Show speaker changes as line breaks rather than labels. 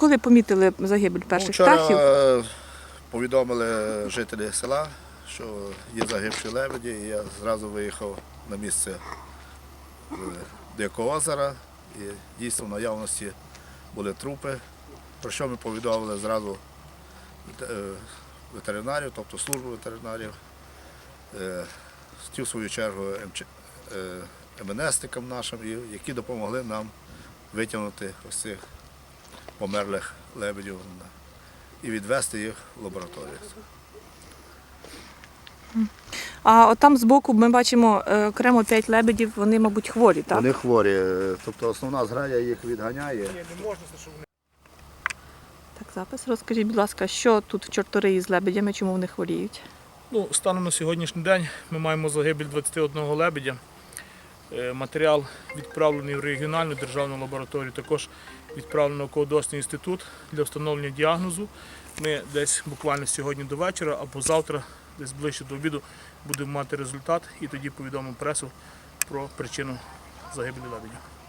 коли помітили загибель перших
Ну, Вчора
птахів?
е, повідомили жителі села, що є загибші лебеді, і я зразу виїхав на місце е, Дикого озера. І дійсно в наявності були трупи, про що ми повідомили зразу е, ветеринарів, тобто службу ветеринарів, в свою чергу МНСникам нашим, які допомогли нам витягнути ось цих померлих лебедів і відвести їх в лабораторію.
А от там збоку ми бачимо е, окремо п'ять лебедів, вони, мабуть, хворі, так?
Вони хворі, тобто основна зграя їх відганяє.
Так, запис. Розкажіть, будь ласка, що тут в чорториї з лебедями, чому вони хворіють?
Ну, станом на сьогоднішній день ми маємо загибель 21 лебедя. Е, Матеріал відправлений в регіональну державну лабораторію, також відправлено в науково-дослідний інститут для встановлення діагнозу. Ми десь буквально сьогодні до вечора або завтра, десь ближче до обіду, будемо мати результат і тоді повідомимо пресу про причину загибелі лебедя.